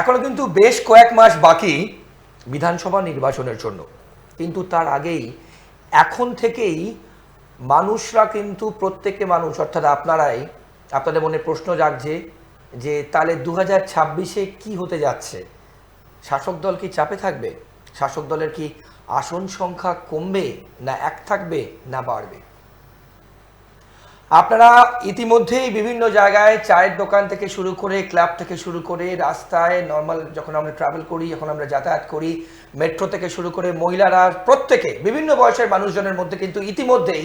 এখনও কিন্তু বেশ কয়েক মাস বাকি বিধানসভা নির্বাচনের জন্য। কিন্তু তার আগেই, এখন থেকেই মানুষরা কিন্তু প্রত্যেকে মানুষ, অর্থাৎ আপনারাই, আপনাদের মনে প্রশ্ন জাগছে যে তাহলে দু হাজার ছাব্বিশে কী হতে যাচ্ছে? শাসক দল কি চাপে থাকবে? শাসক দলের কি আসন সংখ্যা কমবে না এক থাকবে না বাড়বে? আপনারা ইতিমধ্যেই বিভিন্ন জায়গায় চায়ের দোকান থেকে শুরু করে ক্লাব থেকে শুরু করে রাস্তায় নর্মাল যখন আমরা ট্রাভেল করি, যখন আমরা যাতায়াত করি মেট্রো থেকে শুরু করে মহিলারা প্রত্যেকে, বিভিন্ন বয়সের মানুষজনের মধ্যে কিন্তু ইতিমধ্যেই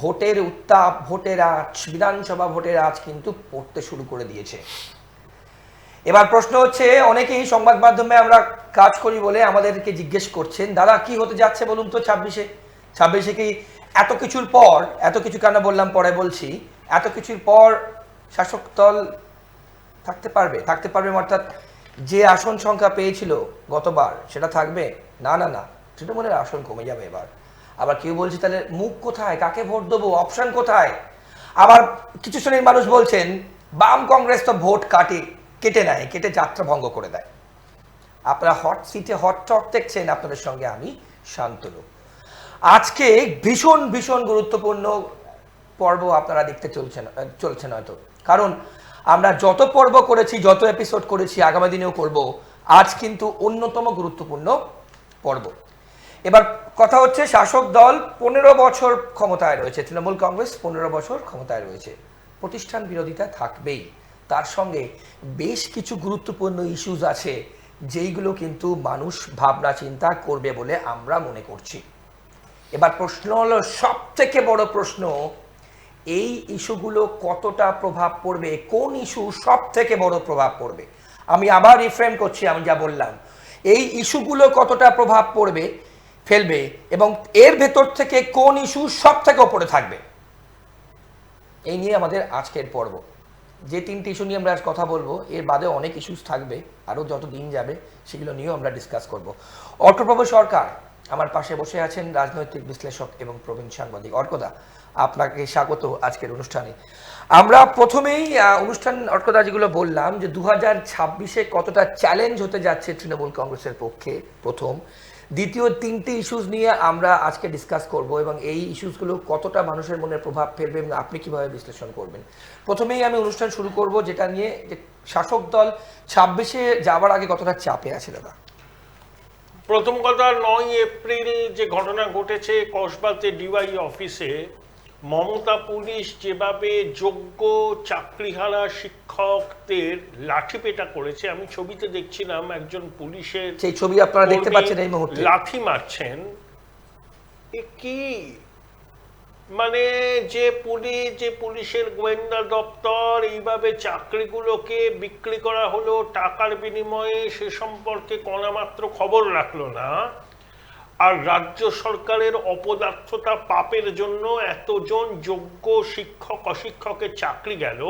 ভোটের উত্তাপ, ভোটের আজ বিধানসভা ভোটের আজ কিন্তু পড়তে শুরু করে দিয়েছে। এবার প্রশ্ন হচ্ছে, অনেকেই সংবাদ মাধ্যমে আমরা কাজ করি বলে আমাদেরকে জিজ্ঞেস করছেন, দাদা, কি হতে যাচ্ছে বলুন তো ছাব্বিশে? ছাব্বিশে কি এত কিছুর পর, এত কিছু কেন বললাম পরে বলছি, এত কিছুর পর শাসক দল থাকতে পারবে? থাকতে পারবে অর্থাৎ যে আসন সংখ্যা পেয়েছিল গতবার, সেটা থাকবে? না না না, তৃণমূলের আসন কমে যাবে এবার। আবার কেউ বলছে তাহলে মুখ কোথায়? কাকে ভোট দেবো? অপশন কোথায়? আবার কিছু শ্রেণির মানুষ বলছেন, বাম কংগ্রেস তো ভোট কাটে, কেটে নেয়, কেটে যাত্রা ভঙ্গ করে দেয়। আপনারা হট সিটে হট টক দেখছেন, আপনাদের সঙ্গে আমি শান্তনু আজকে ভীষণ ভীষণ গুরুত্বপূর্ণ পর্ব আপনারা দেখতে চলছেন চলছেন হয়তো। কারণ আমরা যত পর্ব করেছি, যত এপিসোড করেছি, আগামী দিনেও করব, আজ কিন্তু অন্যতম গুরুত্বপূর্ণ পর্ব। এবার কথা হচ্ছে, শাসক দল পনেরো বছর ক্ষমতায় রয়েছে, তৃণমূল কংগ্রেস পনেরো বছর ক্ষমতায় রয়েছে। প্রতিষ্ঠান বিরোধিতা থাকবেই। তার সঙ্গে বেশ কিছু গুরুত্বপূর্ণ ইস্যুজ আছে, যেইগুলো কিন্তু মানুষ ভাবনা চিন্তা করবে বলে আমরা মনে করছি। এবার প্রশ্ন হলো সব থেকে বড় প্রশ্ন, এই ইস্যুগুলো কতটা প্রভাব পড়বে? কোন ইস্যু সব থেকে বড় প্রভাব পড়বে? আমি আবার রিফ্রেম করছি, আমি যা বললাম। এই ইস্যুগুলো কতটা প্রভাব পড়বে, ফেলবে, এবং এর ভেতর থেকে কোন ইস্যু সব থেকে ওপরে থাকবে? এই নিয়ে আমাদের আজকের পর্ব। যে তিনটি ইস্যু নিয়ে আমরা আজ কথা বলব, এর বাদে অনেক ইস্যুস থাকবে, আরও যত দিন যাবে, সেগুলো নিয়েও আমরা ডিসকাস করব। অর্কপ্রভু সরকার আমার পাশে বসে আছেন রাজনৈতিক বিশ্লেষক এবং প্রবীণ সাংবাদিক অর্কদা। আপনাকে স্বাগত আজকের অনুষ্ঠানে। আমরা প্রথমেই অনুষ্ঠান অর্কদা যেগুলো বললাম যে দু হাজার ছাব্বিশে কতটা চ্যালেঞ্জ হতে যাচ্ছে তৃণমূল কংগ্রেসের পক্ষে, প্রথম। দ্বিতীয় তিনটি ইস্যুস নিয়ে আমরা আজকে ডিসকাস করব এবং এই ইস্যুসগুলো কতটা মানুষের মনে প্রভাব ফেলবে এবং আপনি কীভাবে বিশ্লেষণ করবেন। প্রথমেই আমি অনুষ্ঠান শুরু করব যেটা নিয়ে যে শাসক দল ছাব্বিশে যাওয়ার আগে কতটা চাপে আছে দাদা? প্রথম কথা নয় এপ্রিল যে ঘটনা ঘটেছে কসবাতে ডিওয়াই অফিসে মমতা পুলিশ যেভাবে যোগ্য চাকরিহারা শিক্ষকদের লাঠিপেটা করেছে আমি ছবিতে দেখছিলাম একজন পুলিশের সেই ছবি আপনারা দেখতে পাচ্ছেন এই মুহূর্তে। লাঠি মারছেন। এ কি মানে যে পুলিশ, যে পুলিশের গোয়েন্দা দপ্তর, এইভাবে চাকরিগুলোকে বিক্রি করা হলো, টাকার বিনিময়ে সে সম্পর্কে কণামাত্র খবর রাখল না। আর রাজ্য সরকারের অপদার্থতা পাপের জন্য এতজন যোগ্য শিক্ষক অশিক্ষকের চাকরি গেল।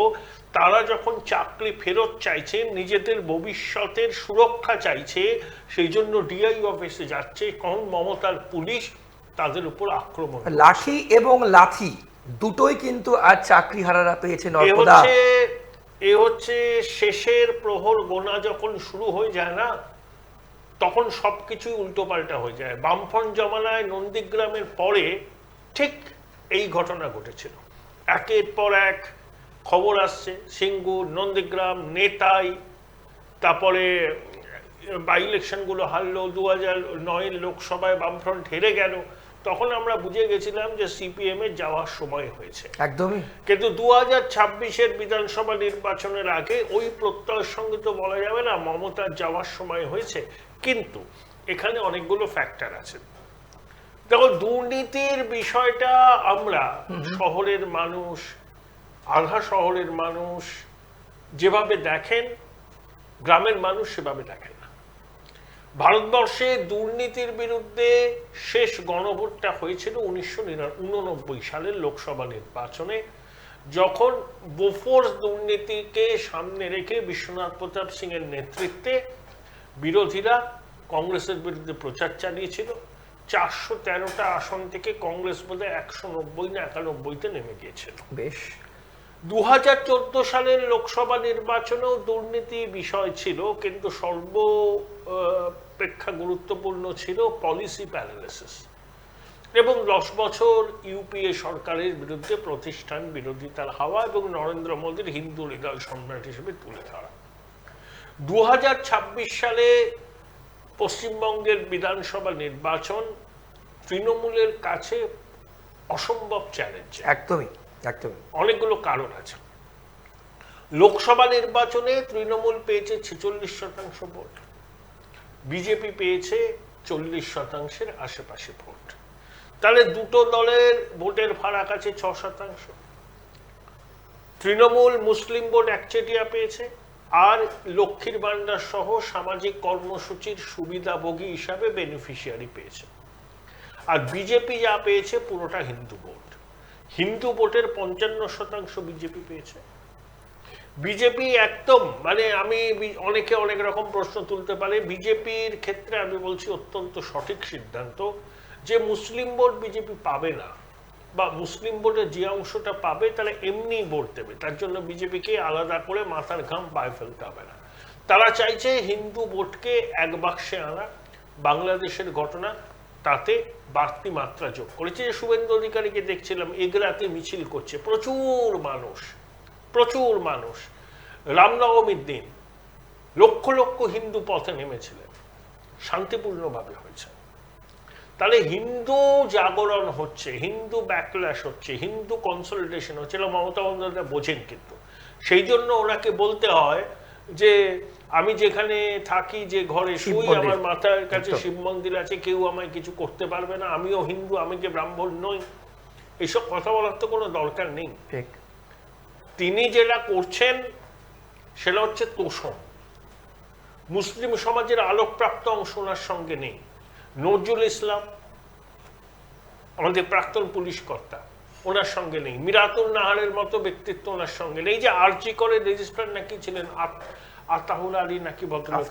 তারা যখন চাকরি ফেরত চাইছে নিজেদের ভবিষ্যতের সুরক্ষা চাইছে, সেই জন্য ডিআই অফিসে যাচ্ছে। কখন মমতার পুলিশ তাদের উপর আক্রমণ লাঠি এবং লাথি দুটোই কিন্তু আজ চাকরি হারারা অর্কদা হচ্ছে এ হচ্ছে শেষের প্রহর গোনা যখন শুরু হয়ে যায় না তখন সবকিছুই উল্টোপাল্টা হয়ে যায়। বামফ্রন্ট জমানায় নন্দীগ্রামের পরে ঠিক এই ঘটনা ঘটেছিল। একের পর এক খবর আসছে সিঙ্গুর নন্দীগ্রাম নেতাই তারপরে বাই ইলেকশনগুলো হারলো দু হাজার নয়ের লোকসভায় বামফ্রন্ট হেরে গেল তখন আমরা বুঝে গেছিলাম যে সিপিএম এর যাওয়ার সময় হয়েছে। একদমই। কিন্তু দু হাজার ছাব্বিশের বিধানসভা নির্বাচনের আগে ওই প্রত্যয়ের সঙ্গে তো বলা যাবে না মমতার যাওয়ার সময় হয়েছে। কিন্তু এখানে অনেকগুলো ফ্যাক্টর আছে। দেখো দুর্নীতির বিষয়টা আমরা শহরের মানুষ আধা শহরের মানুষ যেভাবে দেখেন গ্রামের মানুষ সেভাবে দেখেন। ভারতবর্ষে দুর্নীতির বিরুদ্ধে শেষ গণভোটটা হয়েছিল উনিশশো উননব্বই সালের লোকসভা নির্বাচনে, যখন বোফোর্স দুর্নীতিকে সামনে রেখে বিশ্বনাথ প্রতাপ সিং এর নেতৃত্বে বিরোধীরা কংগ্রেসের বিরুদ্ধে প্রচার চালিয়েছিল। চারশো তেরোটা আসন থেকে কংগ্রেস বোধহয় একশো নব্বই না একানব্বইতে নেমে গিয়েছিল। বেশ। দু হাজার চোদ্দ সালের লোকসভা নির্বাচনেও দুর্নীতি বিষয় ছিল, কিন্তু সর্বপেক্ষা গুরুত্বপূর্ণ ছিল পলিসি প্যারালিসিস এবং দশ বছর ইউপিএ সরকারের বিরুদ্ধে প্রতিষ্ঠান বিরোধিতার হাওয়া এবং নরেন্দ্র মোদীর হিন্দু হৃদয় সম্রাট হিসেবে তুলে ধরা। দু হাজার ছাব্বিশ সালে পশ্চিমবঙ্গের বিধানসভা নির্বাচন তৃণমূলের কাছে অসম্ভব চ্যালেঞ্জ একদমই। একদমই অনেকগুলো কারণ আছে। লোকসভা নির্বাচনে তৃণমূল পেয়েছে ছেচল্লিশ শতাংশ ভোট। বিজেপি পেয়েছে চল্লিশ শতাংশের আশেপাশে ভোট। তাহলে দুটো দলের ভোটের ফারাক আছে ছ শতাংশ। তৃণমূল মুসলিম ভোট একচেটিয়া পেয়েছে, আর লক্ষ্মীর ভান্ডার সহ সামাজিক কর্মসূচির সুবিধাভোগী হিসাবে বেনিফিশিয়ারি পেয়েছে। আর বিজেপি যা পেয়েছে পুরোটা হিন্দু ভোট হিন্দু ভোটের পঞ্চান্ন শতাংশ বিজেপি পেয়েছে। বিজেপি একদম মানে আমি অনেকে অনেক রকম প্রশ্ন তুলতে পারে। বিজেপির ক্ষেত্রে আমি বলছি অত্যন্ত সঠিক সিদ্ধান্ত যে মুসলিম ভোট বিজেপি পাবে না বা মুসলিম ভোটের যে অংশটা পাবে তারা এমনি ভোট দেবে। তার জন্য বিজেপিকে আলাদা করে মাথার ঘাম পায়ে ফেলতে হবে না। তারা চাইছে হিন্দু ভোটকে এক বাক্সে আনা, বাংলাদেশের ঘটনা তাতে বাড়তি মাত্রা যোগ করেছে। যে শুভেন্দু অধিকারীকে দেখছিলাম, এগরাতে মিছিল করছে। প্রচুর মানুষ প্রচুর মানুষ। রামনবমীর দিন লক্ষ লক্ষ হিন্দু পথে নেমেছিলেন। শান্তিপূর্ণভাবে হয়েছে। তাহলে হিন্দু জাগরণ হচ্ছে, হিন্দু ব্যাকল্যাশ হচ্ছে, হিন্দু কনসলিডেশন হচ্ছে এটা মমতা বন্দ্যোপাধ্যায় বোঝেন কিন্তু। সেই জন্য ওনাকে বলতে হয় যে আমি যেখানে থাকি যে ঘরে শুই আমার মাথার কাছে শিব মন্দির আছে কেউ আমায় কিছু করতে পারবে না আমিও হিন্দু আমি যে ব্রাহ্মণ নই। এসব কথা বলার তো কোনো দরকার নেই। ঠিক। তিনি যেটা করছেন সেটা হচ্ছে তোষণ। মুসলিম সমাজের আলোকপ্রাপ্ত অংশ ওনার সঙ্গে নেই। নজরুল ইসলাম আমাদের প্রাক্তন পুলিশ কর্তা ওনার সঙ্গে নেই। মিরাতুল নাহারের মতো ব্যক্তিত্ব ওনার সঙ্গে নেই। যে আর্জি করে রেজিস্ট্রার নাকি ছিলেন আতাহুল আলী নাকি ভদ্রলোক?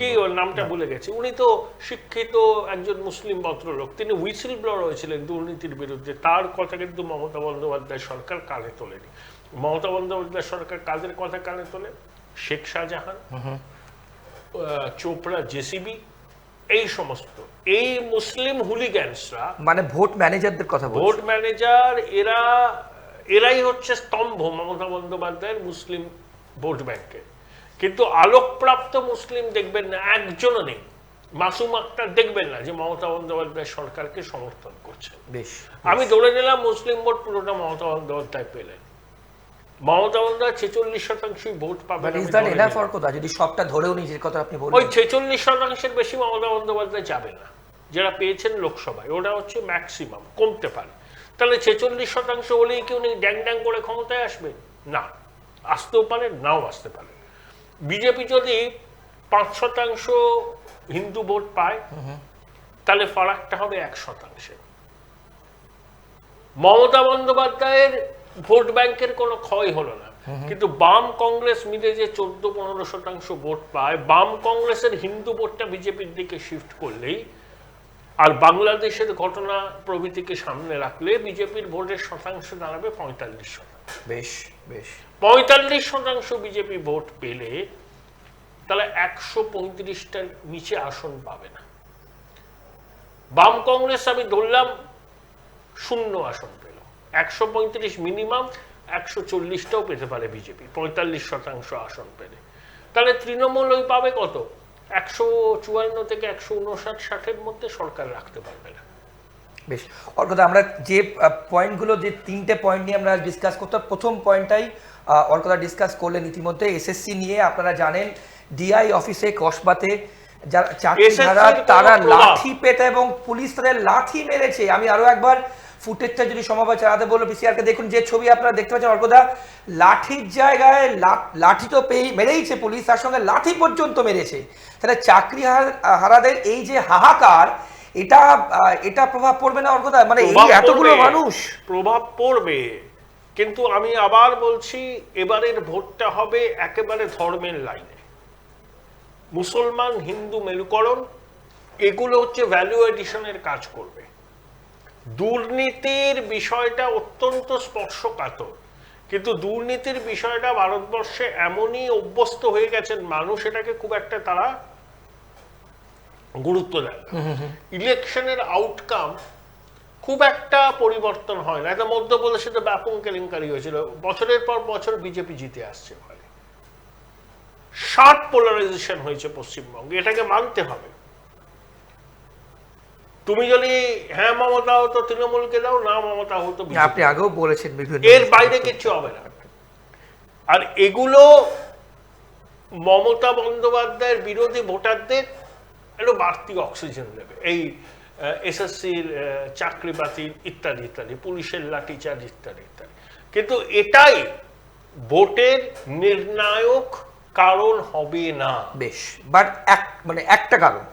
কি ওর নামটা ভুলে গেছে। উনি তো শিক্ষিত একজন মুসলিম ভদ্রলোক। তিনি হুইসিল ব্লোয়ার হয়েছিলেন দুর্নীতির বিরুদ্ধে। তার কথা কিন্তু মমতা বন্দ্যোপাধ্যায় সরকার কানে তোলেনি। মমতা বন্দ্যোপাধ্যায় সরকার কাদের কথা কানে তোলে? শেখ শাহজাহান চোপড়া জেসিবি এই সমস্ত। এই মুসলিম হুলিগ্যান্সরা মানে ভোট ম্যানেজারদের কথা ভোট ম্যানেজার এরা এরাই হচ্ছে স্তম্ভ মমতা বন্দ্যোপাধ্যায়ের মুসলিম ভোট ব্যাংকে কিন্তু আলোকপ্রাপ্ত মুসলিম দেখবেন না একজনও নেই। মাসুম আক্তার দেখবেন না যে মমতা বন্দ্যোপাধ্যায় সরকারকে সমর্থন করছে বেশ আমি ধরে নিলাম মুসলিম ভোট পুরোটা মমতা বন্দ্যোপাধ্যায় পেলেন। মমতা বন্দ্যোপাধ্যায় ছেচল্লিশ শতাংশই ভোট পাবেন যদি সবটা ধরেও নিজের কথা আপনি ওই ছেচল্লিশ শতাংশের বেশি মমতা বন্দ্যোপাধ্যায় যাবে না। যারা পেয়েছেন লোকসভায় ওটা হচ্ছে ম্যাক্সিমাম কমতে পারে। তাহলে ছেচল্লিশ শতাংশ হলেই কি উনি ড্যাং ড্যাং করে ক্ষমতায় আসবে? না। আসতেও পারে নাও আসতে পারে বিজেপি যদি পাঁচ শতাংশ হিন্দু ভোট পায়, তাহলে ফারাকটা হবে এক শতাংশে মমতা বন্দ্যোপাধ্যায়ের ভোট ব্যাংকের কোনো ক্ষয় হলো না। কিন্তু বাম কংগ্রেস মিলে যে চোদ্দ পনেরো শতাংশ ভোট পায়, বাম কংগ্রেসের হিন্দু ভোটটা বিজেপির দিকে শিফট করলেই, আর বাংলাদেশের ঘটনা প্রভৃতিকে সামনে রাখলে বিজেপির ভোটের শতাংশ দাঁড়াবে পঁয়তাল্লিশ শতাংশ। বেশ। পঁয়তাল্লিশ শতাংশ বিজেপি ভোট পেলে তাহলে একশো পঁয়ত্রিশটার নিচে আসন পাবে না। বাম কংগ্রেস, আমি ধরলাম, শূন্য আসন পেল। একশো পঁয়ত্রিশ মিনিমাম, একশো চল্লিশটাও পেতে পারে বিজেপি, পঁয়তাল্লিশ শতাংশ আসন পেলে। তাহলে তৃণমূল ওই পাবে কত? একশো চুয়ান্ন থেকে একশো উনষাট, ষাটের মধ্যে সরকার রাখতে পারবে না। বেশ। অর্কদা আমরা যে পয়েন্টগুলো যে তিনটে পয়েন্ট নিয়ে আমরা ডিসকাস করতাম প্রথম পয়েন্টটাই অর্কদা ডিসকাস করলেন ইতিমধ্যে এসএসসি নিয়ে আপনারা জানেন ডিআই অফিসে কসবাতে যারা চাকরিধারা SSC তারা লাঠি পেটা এবং পুলিশ তাদের লাঠি মেরেছে। আমি আরও একবার ফুটেজটা যদি সম্ভব হয় চালাতে বলব পিসিআরকে দেখুন যে ছবি আপনারা দেখতে পাচ্ছেন অর্কদা লাঠির জায়গায় লাঠি তো পেয়ে মেরেইছে পুলিশ তার সঙ্গে লাঠি পর্যন্ত মেরেছে। তাহলে চাকরি হার- হারাদের এই যে হাহাকার এটা এটা প্রভাব পড়বে না অর্কদা মানে এই এতগুলো মানুষ। প্রভাব পড়বে কিন্তু আমি আবার বলছি এবারের ভোটটা হবে একেবারে ধর্মের লাইনে। মুসলমান হিন্দু মেরুকরণ এগুলো হচ্ছে ভ্যালু এডিশনের কাজ করবে। দুর্নীতির বিষয়টা অত্যন্ত স্পর্শকাতর কিন্তু দুর্নীতির বিষয়টা ভারতবর্ষে এমনই অভ্যস্ত হয়ে গেছেন মানুষ এটাকে খুব একটা তারা গুরুত্ব দেয়। না ইলেকশনের আউটকাম খুব একটা পরিবর্তন হয় না। এটা মধ্যপ্রদেশে তো ব্যাপক কেলেঙ্কারি হয়েছিল। বছরের পর বছর বিজেপি জিতে আসছে ফলে ষাট পোলারাইজেশন হয়েছে পশ্চিমবঙ্গে। এটাকে মানতে হবে। তুমি যদি হ্যাঁ মমতা হতো তৃণমূলকে দাও না মমতা হতো আপনি আগেও বলেছেন বিভিন্ন এর বাইরে কিচ্ছু হবে না। আর এগুলো মমতা বন্দ্যোপাধ্যায়ের বিরোধী ভোটারদের একটু বাড়তি অক্সিজেন দেবে। এই এসএসসির চাকরি বাতিল ইত্যাদি ইত্যাদি পুলিশের লাঠিচার্জ ইত্যাদি ইত্যাদি। কিন্তু এটাই ভোটের নির্ণায়ক কারণ হবে না। বেশ বাট এক মানে একটা কারণ।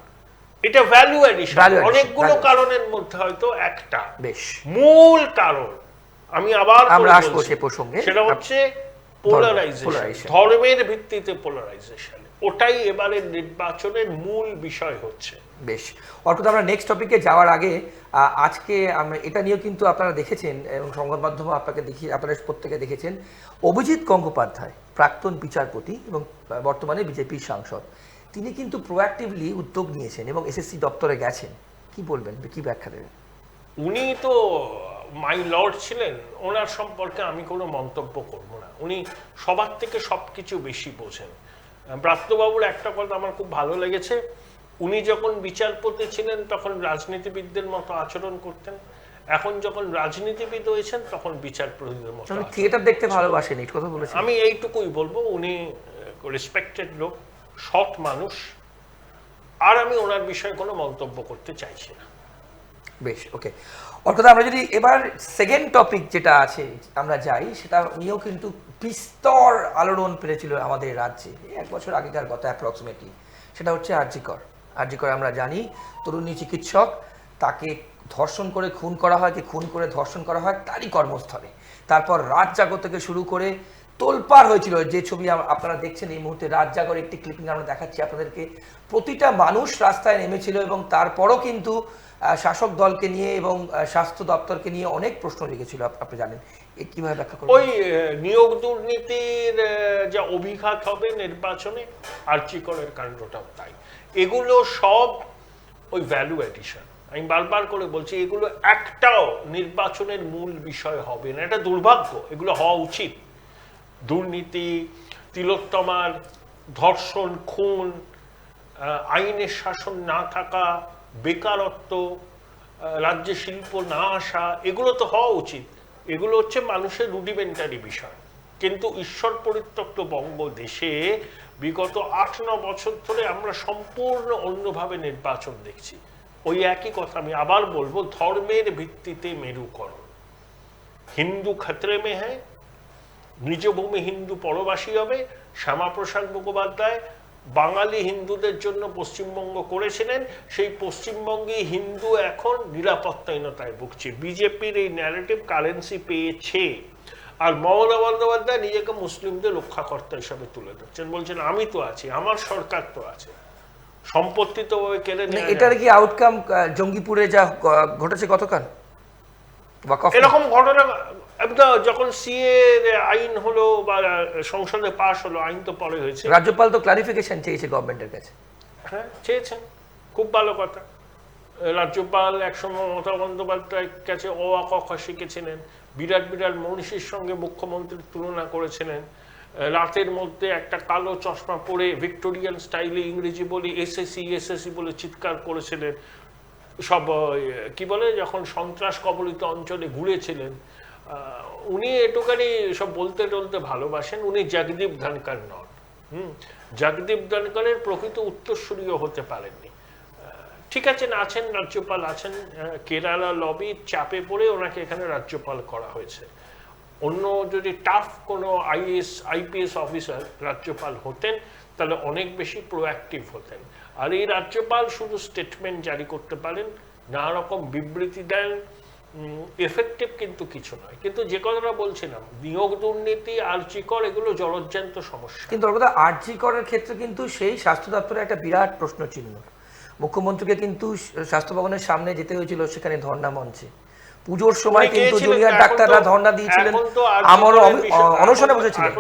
এটা ভ্যালু অ্যাডিশন অনেকগুলো কারণের মধ্যে হয়তো একটা। বেশ। মূল কারণ আমি আবার আমরা আসব সে প্রসঙ্গে। সেটা হচ্ছে পোলারাইজেশন ধর্মের ভিত্তিতে পোলারাইজেশন ওটাই এবারের নির্বাচনের মূল বিষয় হচ্ছে। বেশ। অর্থাৎ আমরা নেক্সট টপিকে যাওয়ার আগে আজকে আমরা এটা নিয়েও কিন্তু আপনারা দেখেছেন এবং সংবাদ মাধ্যমে আপনাকে দেখি আপনারা প্রত্যেকে দেখেছেন অভিজিৎ গঙ্গোপাধ্যায় প্রাক্তন বিচারপতি এবং বর্তমানে বিজেপির সাংসদ তিনি কিন্তু প্রোয়াক্টিভলি উদ্যোগ নিয়েছেন এবং এসএসসি দপ্তরে গেছেন। কি বলবেন? কি ব্যাখ্যা দেবেন? উনি তো মাই লর্ড ছিলেন ওনার সম্পর্কে আমি কোনো মন্তব্য করব না। উনি সবার থেকে সবকিছু বেশি বোঝেন। ব্রাত্যবাবুর একটা কথা আমার খুব ভালো লেগেছে। উনি যখন বিচারপতি ছিলেন তখন রাজনীতিবিদদের মতো আচরণ করতেন। এখন যখন রাজনীতিবিদ হয়েছেন তখন বিচারপতিদের মতো থিয়েটার দেখতে ভালোবাসেন এই কথা বলেছেন। আমি এইটুকুই বলব উনি রেসপেক্টেড লোক সৎ মানুষ। আর আমি ওনার বিষয়ে কোনো মন্তব্য করতে চাইছি না। বেশ ওকে। অর্থাৎ আমরা যদি এবার সেকেন্ড টপিক যেটা আছে, আমরা যাই, সেটা নিয়েও কিন্তু বিস্তর আলোড়ন পেরেছিল আমাদের রাজ্যে, এক বছর আগেকার কথা অ্যাপ্রক্সিমেটলি সেটা হচ্ছে আর্যিকর আর্যিকর আমরা জানি, তরুণী চিকিৎসক, তাকে ধর্ষণ করে খুন করা হয় কি খুন করে ধর্ষণ করা হয় তারই কর্মস্থলে। তারপর রাত জাগর থেকে শুরু করে তোলপাড় হয়েছিল। যে ছবি আপনারা দেখছেন এই মুহূর্তে রাত জাগর একটি ক্লিপিং আমরা দেখাচ্ছি আপনাদেরকে। প্রতিটা মানুষ রাস্তায় নেমেছিল এবং তারপরও কিন্তু শাসক দলকে নিয়ে এবং স্বাস্থ্য দপ্তরকে নিয়ে অনেক প্রশ্ন রেখেছিল আপনি জানেন। কীভাবে ব্যাখ্যা করবেন? ওই নিয়োগ দুর্নীতির যা অভিঘাত হবে নির্বাচনে, আর্চিকরের কাণ্ডটাও তাই। এগুলো সব ওই ভ্যালু এডিশন আমি বারবার করে বলছি, এগুলো একটাও নির্বাচনের মূল বিষয় হবে না। এটা দুর্ভাগ্য, এগুলো হওয়া উচিত। দুর্নীতি, তিলোত্তমার ধর্ষণ, খুন আইনের শাসন না থাকা, বেকারত্ব রাজ্যে শিল্প না আসা, এগুলো তো হওয়া উচিত। এগুলো হচ্ছে মানুষের রুডিমেন্টারি বিষয়। কিন্তু ঈশ্বর পরিত্যক্ত বঙ্গদেশে বিগত আট, ন বছর ধরে আমরা সম্পূর্ণ অন্যভাবে নির্বাচন দেখছি। ওই একই কথা আমি আবার বলব, ধর্মের ভিত্তিতে মেরুকরণ। হিন্দু খতরে মে হ্যায় নিজ ভূমি হিন্দু পরবাসী হবে শ্যামাপ্রসাদ মুখোপাধ্যায় বাঙালি হিন্দুদের জন্য পশ্চিমবঙ্গ করেছিলেন সেই পশ্চিমবঙ্গে হিন্দু এখন নিরাপত্তাহীনতায় ভুগছে। বিজেপির এই ন্যারেটিভ কারেন্সি পেয়েছে। আর মমতা বন্দ্যোপাধ্যায় নিজেকে মুসলিমদের রক্ষাকর্তা হিসাবে তুলে ধরছেন। বলছেন আমি তো আছি আমার সরকার তো আছে। সম্পত্তি তো কেড়ে মানে এটার কি আউটকাম জঙ্গিপুরে যা ঘটেছে গতকাল এরকম ঘটনা যখন সিএ আইন হলো বা সংসদে পাশ হলো আইন তো পরে হয়েছে। রাজ্যপাল তো ক্লারিফিকেশন চেয়েছে গভর্নমেন্টের কাছে। হ্যাঁ চেয়েছেন। খুব ভালো কথা। রাজ্যপাল একসময় মমতা বন্দ্যোপাধ্যায়ের কাছে অ আ ক শিখেছিলেন। বিরাট বিরাট মনীষীর সঙ্গে মুখ্যমন্ত্রীর তুলনা করেছিলেন। রাতের মধ্যে একটা কালো চশমা পরে ভিক্টোরিয়ান স্টাইলে ইংরেজি বলে এসএসসি এসএসসি বলে চিৎকার করেছিলেন। সব কি বলে? যখন সন্ত্রাস কবলিত অঞ্চলে ঘুরেছিলেন উনি এটুখানি সব বলতে টলতে ভালোবাসেন, উনি জগদীপ ধনকর নন। হুম? জগদীপ ধনকরের প্রকৃত উত্তরসূরিও হতে পারেননি। ঠিক আছেন আছেন, রাজ্যপাল আছেন কেরালা লবির চাপে পড়ে ওনাকে এখানে রাজ্যপাল করা হয়েছে। অন্য যদি টাফ কোনো আইএস আইপিএস অফিসার রাজ্যপাল হতেন, তাহলে অনেক বেশি প্রোঅ্যাক্টিভ হতেন। আর এই রাজ্যপাল শুধু স্টেটমেন্ট জারি করতে পারেন, নানা রকম বিবৃতি দেন এফেক্টিভ কিন্তু কিছু নয়। কিন্তু যে কথাটা বলছিলাম নিয়োগ দুর্নীতি আর চিকর এগুলো জলজ্যান্ত সমস্যা। কিন্তু কথা ক্ষেত্রে কিন্তু সেই স্বাস্থ্য দপ্তরে একটা বিরাট প্রশ্ন চিহ্ন। মুখ্যমন্ত্রীকে কিন্তু স্বাস্থ্য ভবনের সামনে যেতে হয়েছিল সেখানে ধর্ণা মঞ্চে। পুজোর সময় কিন্তু জুনিয়র ডাক্তাররা ধর্ণা দিয়েছিলেন। আমারও অ- অনশনে বসেছিলেন।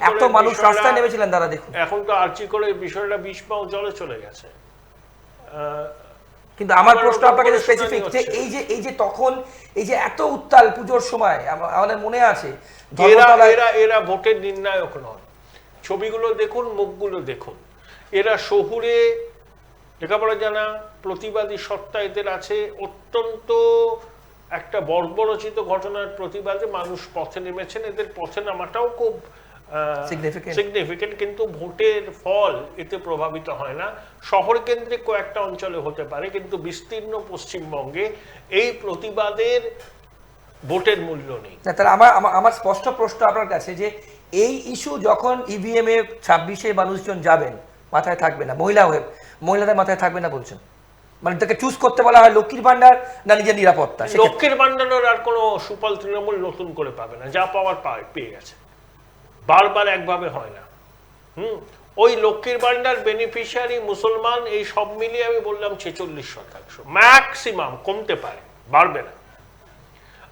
এত মানুষ রাস্তায় নেমেছিলেন দাদা দেখুন। এখন তো আর্চি করে বিষয়টা বিষ পাও জলে চলে গেছে। কিন্তু আমার প্রশ্ন আপনাকে স্পেসিফিক যে। এই যে এই যে তখন এই যে এত উত্তাল পুজোর সময় আমাদের মনে আছে এরা এরা এরা ভোটের নির্ণায়ক নয় ছবিগুলো দেখুন মুখগুলো দেখুন এরা শহুরে লেখাপড়া জানা প্রতিবাদী সত্তা এদের আছে অত্যন্ত একটা বর্বরচিত ঘটনার প্রতিবাদে মানুষ পথে নেমেছেন এদের পথে নামাটাও খুব. সিগনিফিকেন্ট কিন্তু ভোটের ফল এতে প্রভাবিত হয় না। শহর কেন্দ্রিক কয়েকটা অঞ্চলে হতে পারে কিন্তু বিস্তীর্ণ পশ্চিমবঙ্গে এই প্রতিবাদের ভোটের মূল্য নেই। তাহলে আমার আমার- স্পষ্ট প্রশ্ন আপনার কাছে যে এই ইস্যু যখন E ইভিএম এ ছাব্বিশে মানুষজন যাবেন মাথায় থাকবে না মহিলা হয়ে মহিলাদের মাথায় থাকবে না বলছেন। মানে তাকে চুজ করতে বলা হয় লক্ষ্মীর ভান্ডার না নিজের নিরাপত্তা লক্ষ্যের ভান্ডারের আর কোনো সুফল তৃণমূল নতুন করে পাবে না যা পাওয়ার পায় পেয়ে গেছে। বারবার একভাবে হয় না। হুম? ওই লক্ষ্মীর ভান্ডার বেনিফিশিয়ারি মুসলমান, এই সব মিলিয়ে আমি বললাম ছেচল্লিশ শতাংশ। ম্যাক্সিমাম কমতে পারে, বাড়বে না।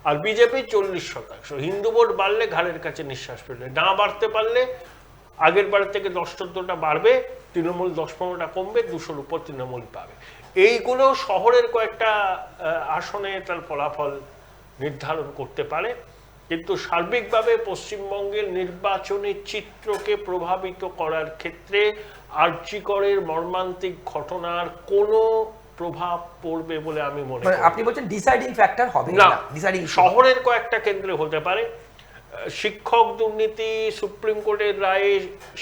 আর বিজেপি চল্লিশ শতাংশ। হিন্দু ভোট বাড়লে ঘাড়ের কাছে নিঃশ্বাস ফেলবে। না বাড়তে পারলে আগের বারের থেকে দশ চোদ্দটা বাড়বে, তৃণমূল দশ পনেরোটা কমবে, দুশোর উপর তৃণমূল পাবে। এইগুলো শহরের কয়েকটা আসনে তার ফলাফল নির্ধারণ করতে পারে। কিন্তু সার্বিকভাবে পশ্চিমবঙ্গের নির্বাচনী চিত্রকে প্রভাবিত করার ক্ষেত্রে আর্যিকরের মর্মান্তিক ঘটনার কোনো প্রভাব পড়বে বলে আমি মনে মানে করি আপনি বলছেন ডিসাইডিং ফ্যাক্টর হবে না ডিসাইডিং শহরের কয়েকটা কেন্দ্রে হতে পারে। শিক্ষক দুর্নীতি সুপ্রিম কোর্টের রায়ে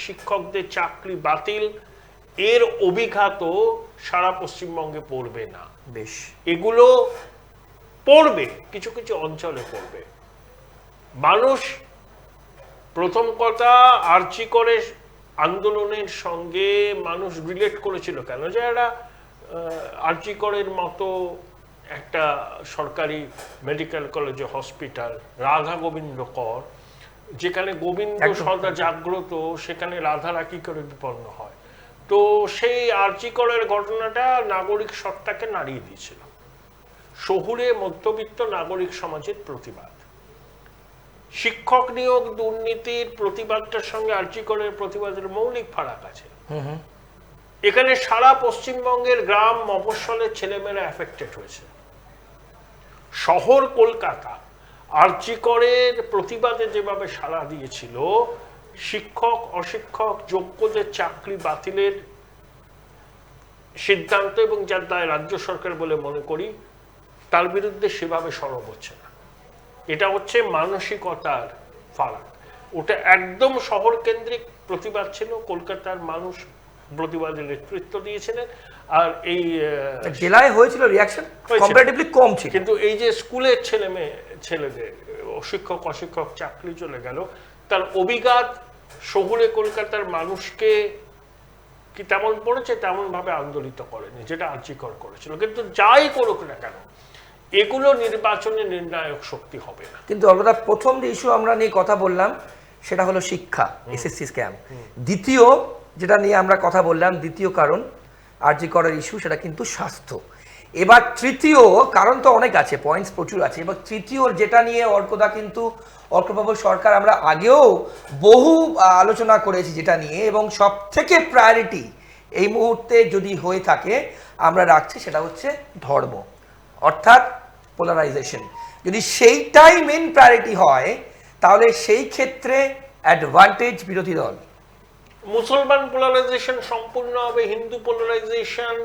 শিক্ষকদের চাকরি বাতিল এর অভিঘাত সারা পশ্চিমবঙ্গে পড়বে না। বেশ। এগুলো পড়বে কিছু কিছু অঞ্চলে পড়বে। মানুষ প্রথম কথা আর্চি করে আন্দোলনের সঙ্গে মানুষ রিলেট করেছিল কেন? যে এরা আর্চি করের মতো একটা সরকারি মেডিকেল কলেজে হসপিটাল রাধা গোবিন্দ কর যেখানে গোবিন্দ। সদা জাগ্রত সেখানে রাধারা কি করে বিপন্ন হয়? তো সেই আর্চি করের ঘটনাটা নাগরিক সত্তাকে নাড়িয়ে দিয়েছিল। শহুরে মধ্যবিত্ত নাগরিক সমাজের প্রতিবাদ। শিক্ষক নিয়োগ দুর্নীতির প্রতিবাদটার সঙ্গে আর্যিকরের প্রতিবাদের মৌলিক ফারাক আছে। এখানে সারা পশ্চিমবঙ্গের গ্রাম মফস্বলের ছেলেমেয়েরা এফেক্টেড হয়েছে। শহর কলকাতা আর্যিকরের প্রতিবাদে যেভাবে সাড়া দিয়েছিল শিক্ষক অশিক্ষক যোগ্যদের চাকরি বাতিলের সিদ্ধান্ত এবং যার দায় রাজ্য সরকার বলে মনে করি তার বিরুদ্ধে সেভাবে সরব হচ্ছে না। এটা হচ্ছে মানসিকতার ফারাক। ওটা একদম শহর কেন্দ্রিক প্রতিবাদ ছিল কলকাতার মানুষ প্রতিবাদের নেতৃত্ব দিয়েছিলেন আর এই জেলায় হয়েছিল রিয়াকশন কম্পারেটিভলি কম ছিল। কিন্তু এই যে স্কুলের ছেলে মেয়ে ছেলেদের শিক্ষক অশিক্ষক চাকরি চলে গেল তার অভিঘাত শহুরে কলকাতার মানুষকে কি তেমন পড়েছে? তেমন ভাবে আন্দোলিত করেনি যেটা আর্যিকর করেছিল। কিন্তু যাই করুক না কেন এগুলো নির্বাচনে নির্ণায়ক শক্তি হবে না। কিন্তু অলরেডি প্রথম যে ইস্যু আমরা নিয়ে কথা বললাম সেটা হলো শিক্ষা এসএসসি স্ক্যাম দ্বিতীয় যেটা নিয়ে আমরা কথা বললাম দ্বিতীয় কারণ আরজি করার ইস্যু সেটা কিন্তু স্বাস্থ্য। এবার তৃতীয় কারণ তো অনেক আছে পয়েন্টস প্রচুর আছে এবার তৃতীয় যেটা নিয়ে অর্কদা কিন্তু অর্কবাবু সরকার আমরা আগেও বহু আলোচনা করেছি যেটা নিয়ে এবং সব থেকে প্রায়োরিটি এই মুহূর্তে যদি হয়ে থাকে আমরা রাখছি সেটা হচ্ছে ধর্ম। অর্থাৎ পোলারাইজেশন যদি সেইটাই মেন প্রায়োরিটি হয় তাহলে সেই ক্ষেত্রে অ্যাডভান্টেজ বিরোধী দল। মুসলমান পোলারাইজেশন সম্পূর্ণ হবে হিন্দু পোলারাইজেশন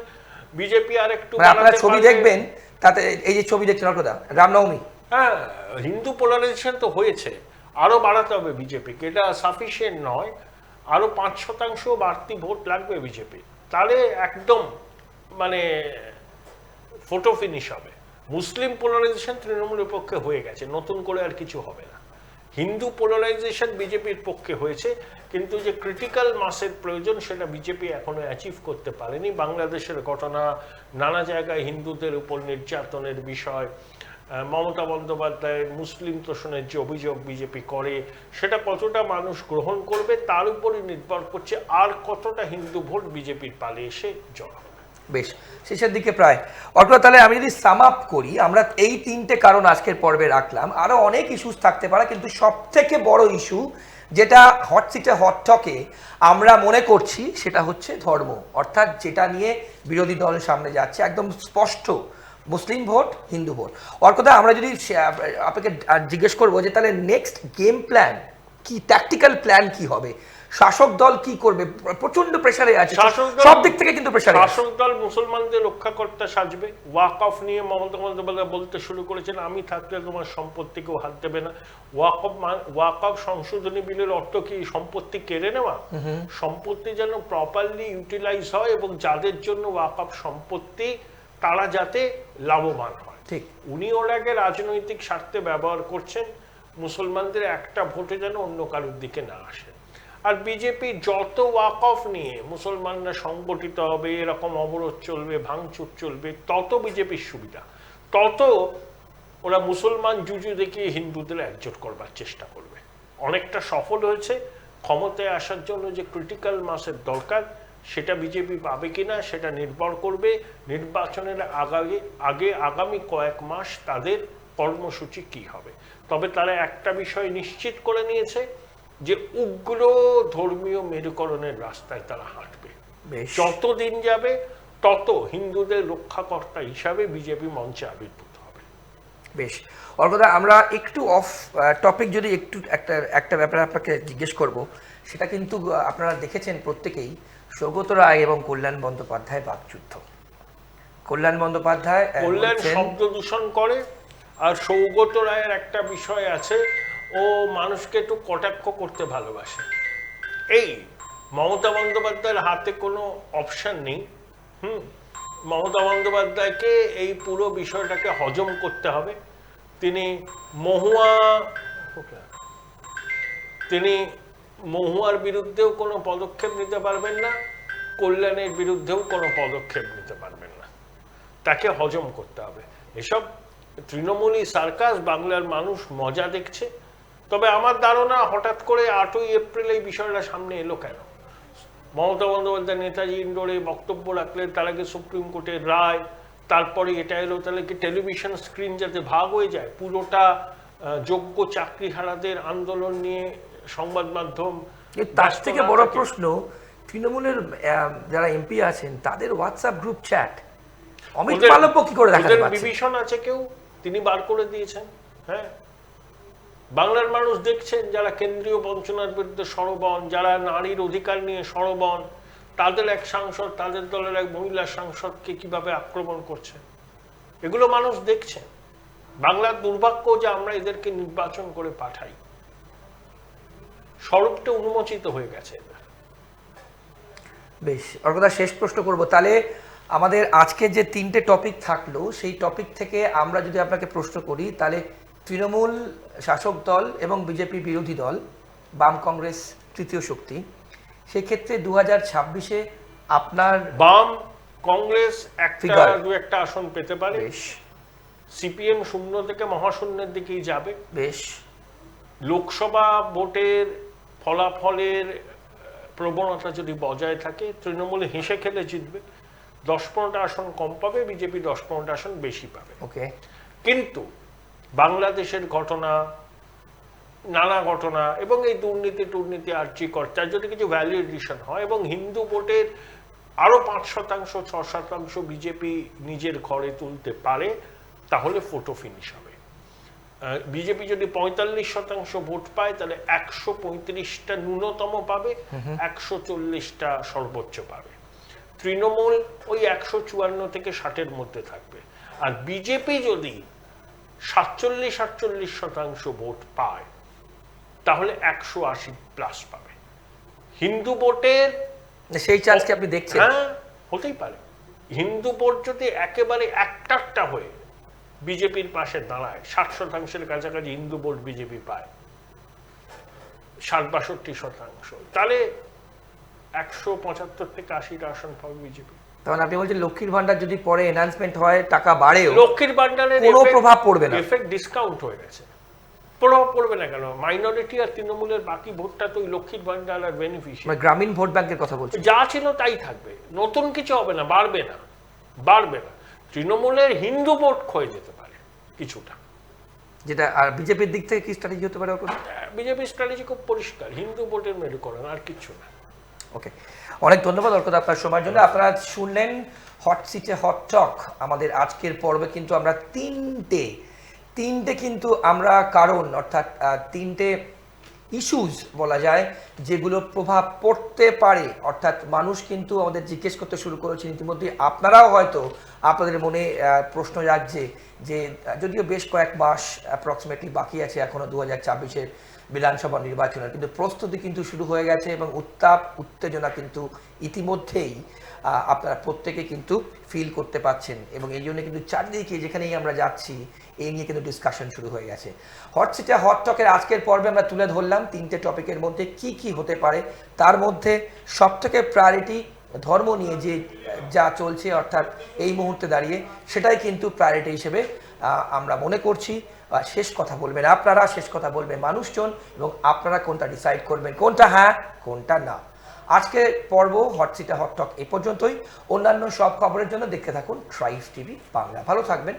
বিজেপি আর একটু আপনারা ছবি দেখবেন তাতে এই যে ছবি দেখছেন অর্কদা রামনবমী হ্যাঁ হিন্দু পোলারাইজেশন তো হয়েছে আরও বাড়াতে হবে বিজেপিকে এটা সাফিসিয়েন্ট নয় আরও পাঁচ শতাংশ বাড়তি ভোট লাগবে বিজেপি তাহলে একদম মানে ফটো ফিনিশ হবে। মুসলিম পোলারাইজেশন তৃণমূলের পক্ষে হয়ে গেছে, নতুন করে আর কিছু হবে না। হিন্দু পোলারাইজেশন বিজেপির পক্ষে হয়েছে, কিন্তু যে ক্রিটিক্যাল মাসের প্রয়োজন সেটা বিজেপি এখনও অ্যাচিভ করতে পারেনি। বাংলাদেশের ঘটনা, নানা জায়গায় হিন্দুদের উপর নির্যাতনের বিষয় মমতা বন্দ্যোপাধ্যায়ের মুসলিম তোষণের যে অভিযোগ বিজেপি করে, সেটা কতটা মানুষ গ্রহণ করবে, তার উপরই নির্ভর করছে আর কতটা হিন্দু ভোট বিজেপির পালে এসে জড়া হবে বেশ, শেষের দিকে প্রায়। অর্থাৎ তাহলে আমি যদি সাম আপ করি, আমরা এই তিনটে কারণ আজকের পর্বে রাখলাম। আরও অনেক ইস্যুস থাকতে পারে, কিন্তু সব থেকে বড় ইস্যু যেটা হট সিটে হট টকে আমরা মনে করছি, সেটা হচ্ছে ধর্ম। অর্থাৎ যেটা নিয়ে বিরোধী দল সামনে যাচ্ছে, একদম স্পষ্ট মুসলিম ভোট, হিন্দু ভোট। ওর কথা আমরা যদি আপনাকে জিজ্ঞেস করব যে তাহলে নেক্সট গেম প্ল্যান কি ট্যাকটিক্যাল প্ল্যান কি হবে? শাসক দল কি করবে? প্রচণ্ড প্রেসারে আছে। সব দিক থেকে কিন্তু প্রেসারে শাসক দল মুসলমানদের রক্ষা করতে সাজবে। ওয়াক অফ নিয়ে মমতা বন্দ্যোপাধ্যায় বলতে শুরু করেছেন আমি থাকলে তোমার সম্পত্তি কেউ হাত দেবে না। ওয়াক অফ ওয়াক অফ সংশোধনী বিলের অর্থ কি? সম্পত্তি কেড়ে নেওয়া? সম্পত্তি যেন প্রপারলি ইউটিলাইজ হয় এবং যাদের জন্য ওয়াক অফ সম্পত্তি তারা যাতে লাভবান হয়। ঠিক। উনি ওনাকে রাজনৈতিক স্বার্থে ব্যবহার করছেন। মুসলমানদের একটা ভোটে যেন অন্য কারোর দিকে না আসে। আর বিজেপি যত ওয়াক অফ নিয়ে মুসলমানরা সংগঠিত হবে, এরকম অবরোধ চলবে, ভাঙচুর চলবে, তত বিজেপির সুবিধা। তত ওরা মুসলমান জুজু দেখিয়ে হিন্দুদের একজোট করবার চেষ্টা করবে। অনেকটা সফল হয়েছে। ক্ষমতায় আসার জন্য যে ক্রিটিক্যাল মাসের দরকার, সেটা বিজেপি পাবে কিনা, সেটা নির্ভর করবে। নির্বাচনের আগাগে, আগে আগামী কয়েক মাস তাদের কর্মসূচি কি হবে। তবে তারা একটা বিষয় নিশ্চিত করে নিয়েছে যে উগ্র ধর্মীয় মেরুকরণের রাস্তায় তারা হাঁটবে। বেশ। যত দিন যাবে তত হিন্দুদের রক্ষাকর্তা হিসাবে বিজেপি মঞ্চে আবির্ভূত হবে। বেশ। অর্কদা আমরা একটু অফ টপিক যদি একটু একটা একটা ব্যাপারে আপনাকে জিজ্ঞেস করব সেটা কিন্তু আপনারা দেখেছেন প্রত্যেকেই সৌগত রায় এবং কল্যাণ বন্দ্যোপাধ্যায় বাকযুদ্ধ। কল্যাণ বন্দ্যোপাধ্যায় কল্যাণ শব্দ দূষণ করে আর সৌগত রায়ের একটা বিষয় আছে ও মানুষকে একটু কটাক্ষ করতে ভালোবাসে। এই, মমতা বন্দ্যোপাধ্যায়ের হাতে কোনো অপশন নেই। হুম, মমতা বন্দ্যোপাধ্যায়কে এই পুরো বিষয়টাকে হজম করতে হবে। তিনি মহুয়া, তিনি মহুয়ার বিরুদ্ধেও কোনো পদক্ষেপ নিতে পারবেন না, কল্যাণের বিরুদ্ধেও কোনো পদক্ষেপ নিতে পারবেন না। তাকে হজম করতে হবে। এসব তৃণমূলী সার্কাস, বাংলার মানুষ মজা দেখছে। তবে আমার ধারণা হঠাৎ করে আটই এপ্রিল এই বিষয়টা সামনে এলো কেন? মমতা বন্দ্যোপাধ্যায় নেতাজি ইন্ডোরে বক্তব্য রাখলেন তার আগে সুপ্রিম কোর্টের রায় তারপরে এটা এলো তাহলে কি টেলিভিশন স্ক্রিন যাতে ভাগ হয়ে যায়? পুরোটা যোগ্য চাকরিহারাদের আন্দোলন নিয়ে সংবাদ মাধ্যম তার থেকে বড় প্রশ্ন তৃণমূলের যারা এমপি আছেন তাদের WhatsApp group chat Amit Malviya কি করে দেখাতে ওদের পারছে? বিভীষণ আছে কেউ? তিনি বার করে দিয়েছেন হ্যাঁ? বাংলার মানুষ দেখছেন যারা কেন্দ্রীয় বঞ্চনার বিরুদ্ধে সরবন, যারা নারীর অধিকার নিয়ে সরবন, তাদের এক সাংসদ, তাদের দলের এক মহিলা সাংসদকে কীভাবে আক্রমণ করছে? এগুলো মানুষ দেখছেন। বাংলার দুর্ভাগ্য যে আমরা এদেরকে নির্বাচন করে পাঠাই। স্বরূপটা উন্মোচিত হয়ে গেছে বেশ, অর্কদা, শেষ প্রশ্ন করব। তাহলে আমাদের আজকে যে তিনটে টপিক থাকল, সেই টপিক থেকে আমরা যদি আপনাকে প্রশ্ন করি, তাহলে তৃণমূল শাসক দল এবং বিজেপি বিরোধী দল বাম কংগ্রেস তৃতীয় শক্তি সেক্ষেত্রে দু হাজার ছাব্বিশে আপনার বাম কংগ্রেস একটা. দু একটা আসন পেতে পারে। বেশ। সিপিএম শূন্য থেকে মহাশূন্যের দিকেই যাবে। বেশ। লোকসভা ভোটের ফলাফলের প্রবণতা যদি বজায় থাকে তৃণমূল হেসে খেলে জিতবে। দশ পনেরোটা আসন কম পাবে বিজেপি দশ পনেরোটা আসন বেশি পাবে। ওকে। কিন্তু বাংলাদেশের ঘটনা নানা ঘটনা এবং এই দুর্নীতি টুর্নীতি আর্জি কর্তার যদি কিছু ভ্যালু এডিশন হয় এবং হিন্দু ভোটের আরও পাঁচ শতাংশ ছ শতাংশ বিজেপি নিজের ঘরে তুলতে পারে তাহলে ফটো ফিনিশ হবে। বিজেপি যদি পঁয়তাল্লিশ শতাংশ ভোট পায় তাহলে একশো পঁয়ত্রিশটা ন্যূনতম পাবে একশো চল্লিশটা সর্বোচ্চ পাবে। তৃণমূল ওই একশো চুয়ান্ন থেকে ষাটের মধ্যে থাকবে। আর বিজেপি যদি সাতচল্লিশ আটচল্লিশ শতাংশ ভোট পায় তাহলে একশো আশি প্লাস পাবে। হিন্দু ভোটের সেই চান্স কি আপনি দেখছেন? হ্যাঁ হতেই পারে। হিন্দু ভোট যদি একেবারে একটাকটা হয়ে বিজেপির পাশে দাঁড়ায় ষাট শতাংশের কাছাকাছি হিন্দু ভোট বিজেপি পায় ষাট বাষট্টি শতাংশ তাহলে একশো পঁচাত্তর থেকে আশিটা আসন পাবে বিজেপি। তখন আপনি বলছেন লক্ষ্মীর ভান্ডার যদি পরে এনহান্সমেন্ট হয় টাকা বাড়েও লক্ষ্মীর ভান্ডারের কোনো প্রভাব পড়বে না। এফেক্ট ডিসকাউন্ট হয়ে গেছে। প্রভাব পড়বে না কেন? মাইনরিটি আর তৃণমূলের বাকি ভোটটা তো ওই লক্ষ্মীর ভান্ডার আর বেনিফিশিয়ারি মানে গ্রামীণ ভোট ব্যাংকের কথা বলছি। যা ছিল তাই থাকবে। নতুন কিছু হবে না বাড়বে না। বাড়বে না। তৃণমূলের হিন্দু ভোট ক্ষয়ে যেতে পারে কিছুটা। যেটা আর বিজেপির দিক থেকে কি স্ট্র্যাটেজি হতে পারে বিজেপির স্ট্র্যাটেজি খুব পরিষ্কার হিন্দু ভোটের মেরুকরণ আর কিছু না। ওকে অনেক ধন্যবাদ অর্কদ আপনার সময়ের জন্য। আপনারা শুনলেন হট সিটে হট টক আমাদের আজকের পর্বে কিন্তু আমরা তিনটে তিনটে কিন্তু আমরা কারণ, অর্থাৎ তিনটে ইস্যুস বলা যায়, যেগুলো প্রভাব পড়তে পারে। অর্থাৎ মানুষ কিন্তু আমাদের জিজ্ঞেস করতে শুরু করেছেন ইতিমধ্যে। আপনারাও হয়তো আপনাদের মনে প্রশ্ন জাগছে যে, যদিও বেশ কয়েক মাস অ্যাপ্রক্সিমেটলি বাকি আছে এখনও দু হাজার ছাব্বিশের বিধানসভা নির্বাচনের, কিন্তু প্রস্তুতি কিন্তু শুরু হয়ে গেছে এবং উত্তাপ, উত্তেজনা কিন্তু ইতিমধ্যেই আপনারা প্রত্যেকে কিন্তু ফিল করতে পাচ্ছেন। এবং এই জন্য কিন্তু চারদিকে যেখানেই আমরা যাচ্ছি এই নিয়ে কিন্তু ডিসকাশন শুরু হয়ে গেছে। হট সিটে হট টকের আজকের পর্বে আমরা তুলে ধরলাম তিনটে টপিকের মধ্যে কি কি হতে পারে। তার মধ্যে সবথেকে প্রায়োরিটি ধর্ম নিয়ে যে, যা চলছে অর্থাৎ এই মুহূর্তে দাঁড়িয়ে, সেটাই কিন্তু প্রায়োরিটি হিসেবে আমরা মনে করছি। শেষ কথা বলবেন আপনারা, শেষ কথা বলবেন মানুষজন এবং আপনারা কোনটা ডিসাইড করবেন, কোনটা হ্যাঁ কোনটা না। আজকে পর্ব হট সিটা হট টক এ পর্যন্তই। অন্যান্য সব খবরের জন্য দেখতে থাকুন ট্রাইবস টিভি বাংলা ভালো থাকবেন